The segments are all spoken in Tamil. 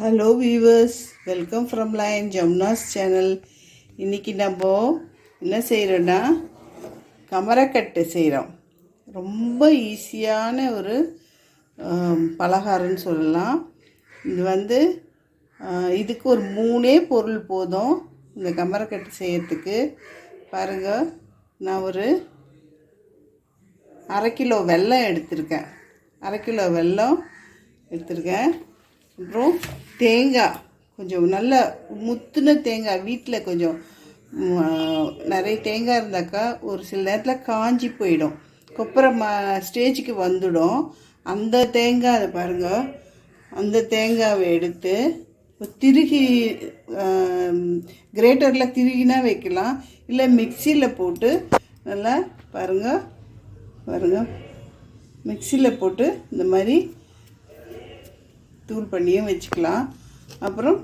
Hello viewers welcome from line Jamuna's channel இன்றைக்கி நம்ம என்ன செய்கிறோன்னா கமரக்கட்டு செய்கிறோம் ரொம்ப ஈஸியான ஒரு பலகாரம்னு சொல்லலாம். இது வந்து இதுக்கு ஒரு மூணே பொருள் போதும் இந்த கமரக்கட்டு செய்யறதுக்கு. பாருங்கள் நான் ஒரு அரை கிலோ வெல்லம் எடுத்திருக்கேன். அரை கிலோ வெல்லம் எடுத்திருக்கேன். அப்புறம் தேங்காய் கொஞ்சம் நல்ல முத்துன தேங்காய் வீட்டில் கொஞ்சம் நிறைய தேங்காய் இருந்தாக்கா ஒரு சில நேரத்தில் காஞ்சி போயிடும். கொப்பரை ம ஸ்டேஜுக்கு வந்துடும். அந்த தேங்காய் அதை பாருங்கள் அந்த தேங்காவை எடுத்து திருகி கிரேட்டரில் திருகினா வைக்கலாம். இல்லை மிக்சியில் போட்டு நல்லா பாருங்கள் பாருங்கள் மிக்சியில் போட்டு இந்த மாதிரி தூள் பண்ணியும் வச்சுக்கலாம். அப்புறம்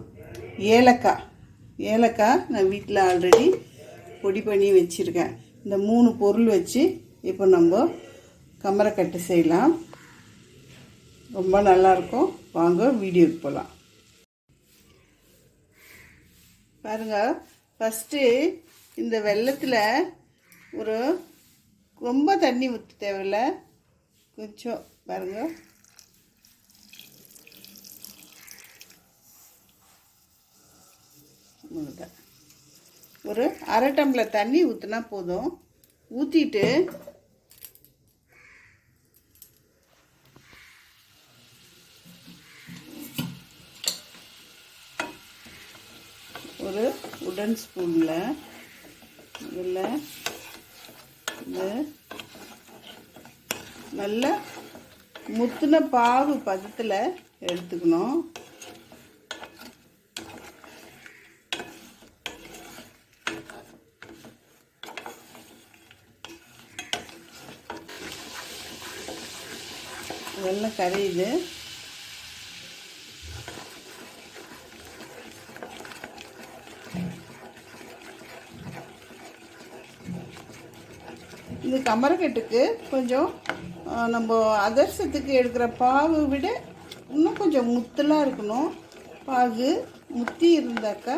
ஏலக்காய். ஏலக்காய் நான் வீட்டில் ஆல்ரெடி பொடி பண்ணி வச்சுருக்கேன். இந்த மூணு பொருள் வச்சு இப்போ நம்ம கமரக்கட்டு செய்யலாம். ரொம்ப நல்லாயிருக்கும் வாங்க வீடியோக்கு போகலாம். பாருங்க ஃபஸ்ட்டு இந்த வெள்ளத்தில் ஒரு ரொம்ப தண்ணி ஊற்ற தேவையில்ல. கொஞ்சம் பாருங்கள் அவ்வளோதான். ஒரு அரை டம்ளர் தண்ணி ஊற்றினா போதும் ஊற்றிட்டு ஒரு உடன் ஸ்பூனில் இதில் இது நல்ல முத்தின பாவு பதத்தில் எடுத்துக்கணும் நல்லா கரையுது. இந்த கமரக்கட்டுக்கு கொஞ்சம் நம்ம அதர்சத்துக்கு எடுக்கிற பாகு விட இன்னும் கொஞ்சம் முத்தலாக இருக்கணும். பாகு முத்தி இருந்தாக்கா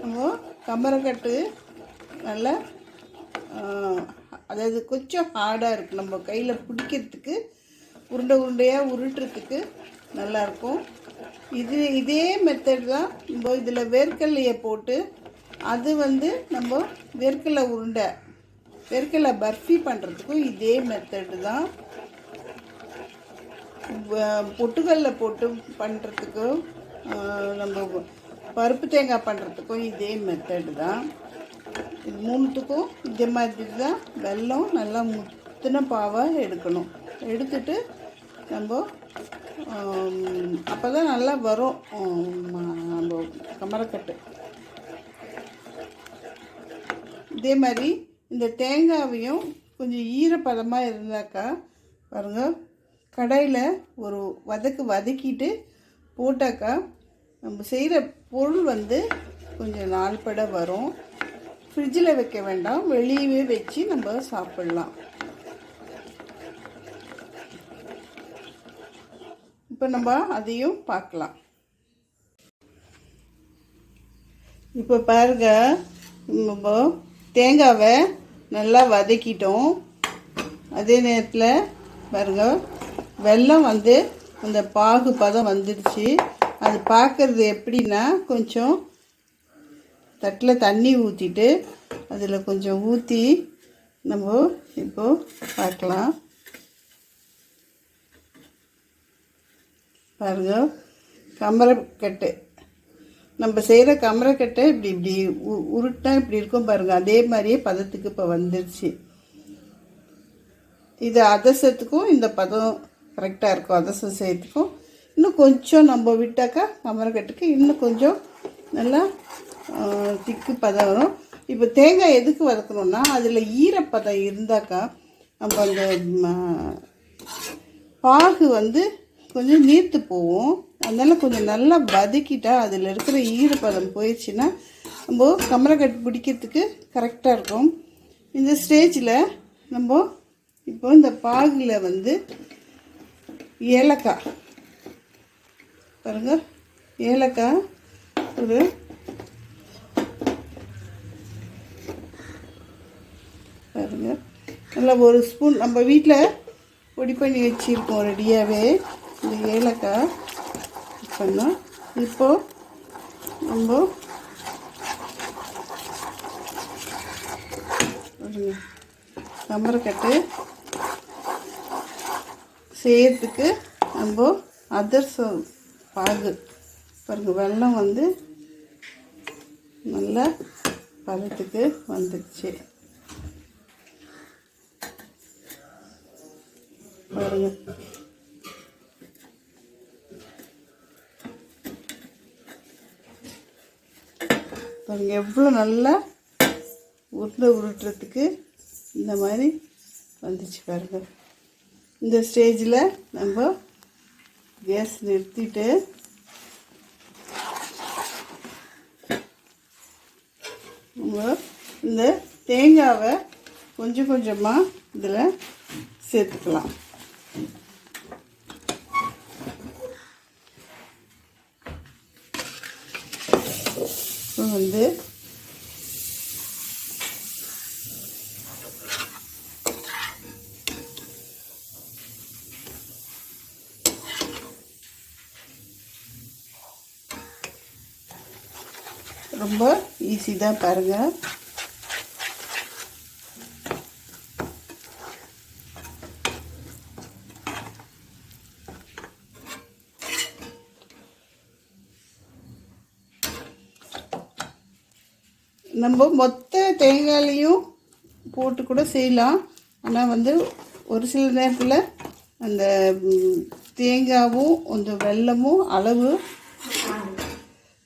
நம்ம கமரக்கட்டு நல்லா அதாவது கொஞ்சம் ஹார்டாக இருக்குது நம்ம கையில் பிடிக்கிறதுக்கு உருண்டை உருண்டையாக உருட்டுறதுக்கு நல்லாயிருக்கும். இது இதே மெத்தட் தான் நம்ம இதில் வேர்க்கல்லையை போட்டு அது வந்து நம்ம வேர்க்கடலை உருண்டை வேர்க்கடலை பர்ஃபி பண்ணுறதுக்கும் இதே மெத்தடு தான். பொட்டுக்கல்ல போட்டு பண்ணுறதுக்கும் நம்ம பருப்பு தேங்காய் பண்ணுறதுக்கும் இதே மெத்தடு தான். இது மூணுத்துக்கும் இதே மாதிரி தான் வெல்லம் நல்லா முத்தின பாவாக எடுக்கணும். எடுத்துட்டு நம்ம அப்போ தான் நல்லா வரும். நம்ம கமரக்கட்டு. இதே மாதிரி இந்த தேங்காவையும் கொஞ்சம் ஈரப்பதமாக இருந்தாக்கா பாருங்கள் கடையில் ஒரு வதக்கு வதக்கிட்டு போட்டாக்கா நம்ம செய்கிற பொருள் வந்து கொஞ்சம் நாள்பட வரும். ஃப்ரிட்ஜில் வைக்க வேண்டாம் வெளியவே வச்சு நம்ம சாப்பிட்லாம். இப்போ நம்ம அதையும் பார்க்கலாம். இப்போ பாருங்க நம்ம தேங்காவை நல்லா வதக்கிட்டோம். அதே நேரத்தில் பாருங்க வெல்லம் வந்து அந்த பாகு பதம் வந்துடுச்சு. அது பார்க்கறது எப்படின்னா கொஞ்சம் தட்டில் தண்ணி ஊற்றிட்டு அதில் கொஞ்சம் ஊற்றி நம்ம இப்போது பார்க்கலாம். பாருங்க. கமரக்கட்டு. நம்ம செய்கிற கமரக்கட்டை இப்படி இப்படி உ- உருட்டா இப்படி இருக்கும் பாருங்கள் அதே மாதிரியே பதத்துக்கு இப்போ வந்துருச்சு. இது அதசத்துக்கும் இந்த பதம் கரெக்டாக இருக்கும். அதசம் செய்யறதுக்கும். இன்னும் கொஞ்சம் நம்ம விட்டாக்கா கமரக்கட்டுக்கு இன்னும் கொஞ்சம் நல்லா திக்கு பதம் வரும். இப்போ தேங்காய் எதுக்கு வதக்கணும்னா அதில் ஈரப்பதம் இருந்தாக்கா நம்ம அந்த பாகு வந்து கொஞ்சம் நீர்த்து போகும். அதனால் கொஞ்சம் நல்லா வதக்கிட்டா அதில் இருக்கிற ஈரப்பதம் போயிடுச்சுன்னா நம்ம கமரக்கட்டு பிடிக்கிறதுக்கு கரெக்டாக இருக்கும். இந்த ஸ்டேஜில் நம்ம இப்போ இந்த பாகில் வந்து ஏலக்காய். பாருங்க ஏலக்காய் ஒரு பாருங்கள் நல்லா ஒரு ஸ்பூன் நம்ம வீட்டில் பொடி பண்ணி வச்சுருக்கோம் ரெடியாகவே இந்த ஏலக்காய் பண்ணோம். இப்போ நம்ம கம்பரக்கட்டு செய்யறதுக்கு நம்ம அதிர்சம் பாகு. பாருங்க வெள்ளம் வந்து நல்லா பதத்துக்கு வந்துடுச்சு. பாருங்க. பாருங்க எவ்வளோ நல்லா உருண்டை உருட்டுறதுக்கு இந்த மாதிரி வந்துச்சு பாருங்க. இந்த ஸ்டேஜில் நம்ம கேஸ் நிறுத்திட்டு நம்ம இந்த தேங்காவை கொஞ்சம் கொஞ்சமாக இதில் சேர்த்துக்கலாம். இப்போ வந்து ரொம்ப ஈஸி தான் பாருங்கள் நம்ம மொத்த தேங்காயிலையும் போட்டு கூட செய்யலாம். ஆனால் வந்து ஒரு சில நேரத்தில் அந்த தேங்காவும் அந்த வெல்லமும் அளவு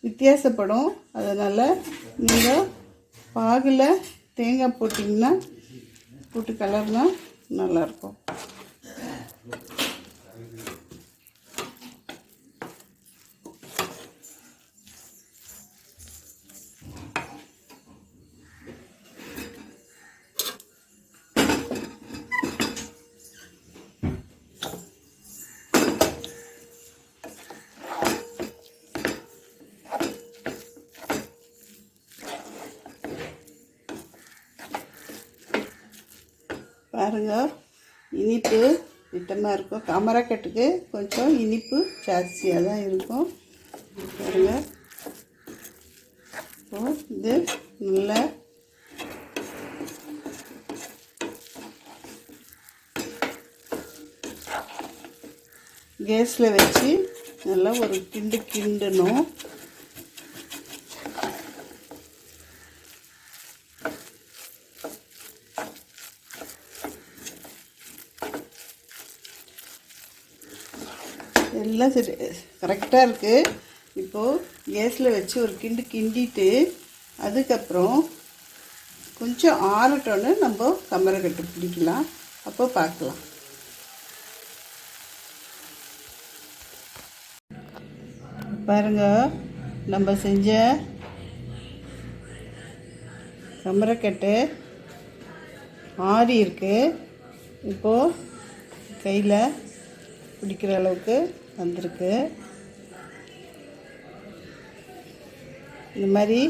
வித்தியாசப்படும். அதனால் நீங்கள் பாகில் தேங்காய் போட்டிங்கன்னா போட்டு கலர்னா நல்லாயிருக்கும் பாருங்க. இனிப்பு திட்டமாக இருக்கும். கமரக்கட்டுக்கு கொஞ்சம் இனிப்பு ஜாஸ்தியாக தான் இருக்கும். பாருங்க. இப்போ இது நல்லா கேஸில் வச்சு நல்லா ஒரு கிண்டு கிண்டணும். நல்லா சரி கரெக்டாக இருக்குது இப்போது கேஸில் வச்சு ஒரு கிண்டு கிண்டிட்டு அதுக்கப்புறம் கொஞ்சம் ஆறட்டோன்னு நம்ம கமரை கட்டு பிடிக்கலாம். அப்போ பார்க்கலாம். பாருங்க நம்ம செஞ்ச கமரக்கட்டு ஆறி இருக்கு. இப்போது கையில் பிடிக்கிற அளவுக்கு வந்திருக்கு. இந்த மாதிரி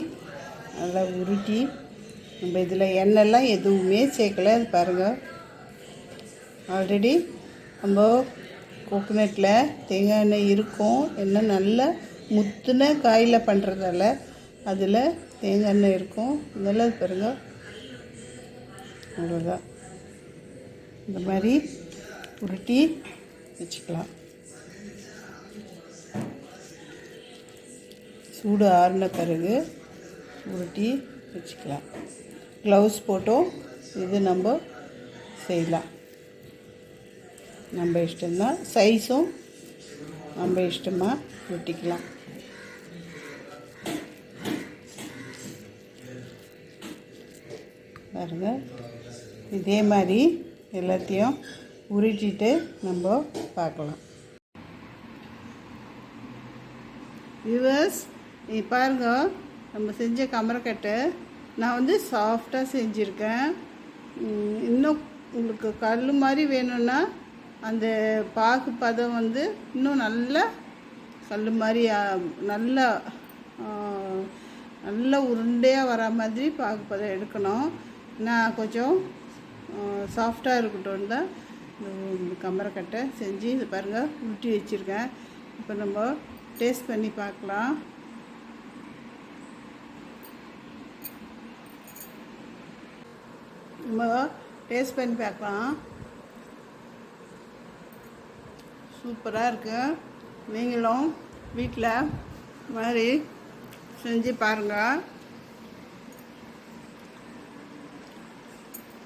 நல்லா உருட்டி நம்ம இதில் எண்ணெய்லாம் எதுவுமே சேர்க்கல அது பாருங்கள் ஆல்ரெடி நம்ம கோகோனட்டில் தேங்காய் எண்ணெய் இருக்கும் எண்ணெய் நல்லா முத்துன காயில் பண்ணுறதால அதில் தேங்காய் எண்ணெய் இருக்கும். இதெல்லாம் பாருங்க. அவ்வளோதான் இந்த மாதிரி உருட்டி வச்சுக்கலாம். சூடு ஆறின பிறகு உருட்டி வச்சுக்கலாம். க்ளவுஸ் போட்டும். இது நம்ம செய்யலாம். நம்ம இஷ்டம்தான். சைஸும் நம்ம இஷ்டமாக உருட்டிக்கலாம் பாருங்க. இதே மாதிரி எல்லாத்தையும் உருட்டிட்டு நம்ம பார்க்கலாம். வியூவர்ஸ் நீ பாருங்க நம்ம செஞ்ச கமரக்கட்டை நான் வந்து சாஃப்டாக செஞ்சுருக்கேன். இன்னும் உங்களுக்கு கல் மாதிரி வேணும்னா அந்த பாகு பதம் வந்து இன்னும் நல்லா கல் மாதிரி நல்லா நல்லா நல்ல உருண்டையாக வர மாதிரி பாகுப்பதம் எடுக்கணும். நான் கொஞ்சம் சாஃப்டாக இருக்கட்டும் தான் இந்த கமரக்கட்டை செஞ்சு இது பாருங்கள் உருட்டி வச்சுருக்கேன். இப்போ நம்ம டேஸ்ட் பண்ணி பார்க்கலாம். நம்ம டேஸ்ட் பண்ணி பார்க்கலாம். சூப்பராக இருக்கு. நீங்களும் வீட்டில் மாதிரி செஞ்சு பாருங்கள்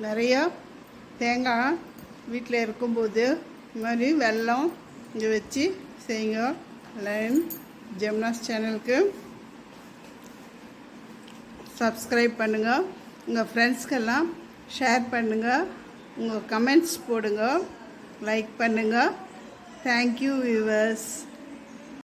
நிறைய தேங்காய் வீட்டில் இருக்கும்போது இது மாதிரி வெல்லம் இங்கே வச்சு செய்யுங்க. லைன் ஜெம்னாஸ் சேனலுக்கு சப்ஸ்கிரைப் பண்ணுங்கள் உங்கள் ஃப்ரெண்ட்ஸ்க்கெல்லாம் ஷேர் பண்ணுங்கள் உங்கள் கமெண்ட்ஸ் போடுங்க. லைக் பண்ணுங்கள் தேங்க்யூ வியூவர்ஸ்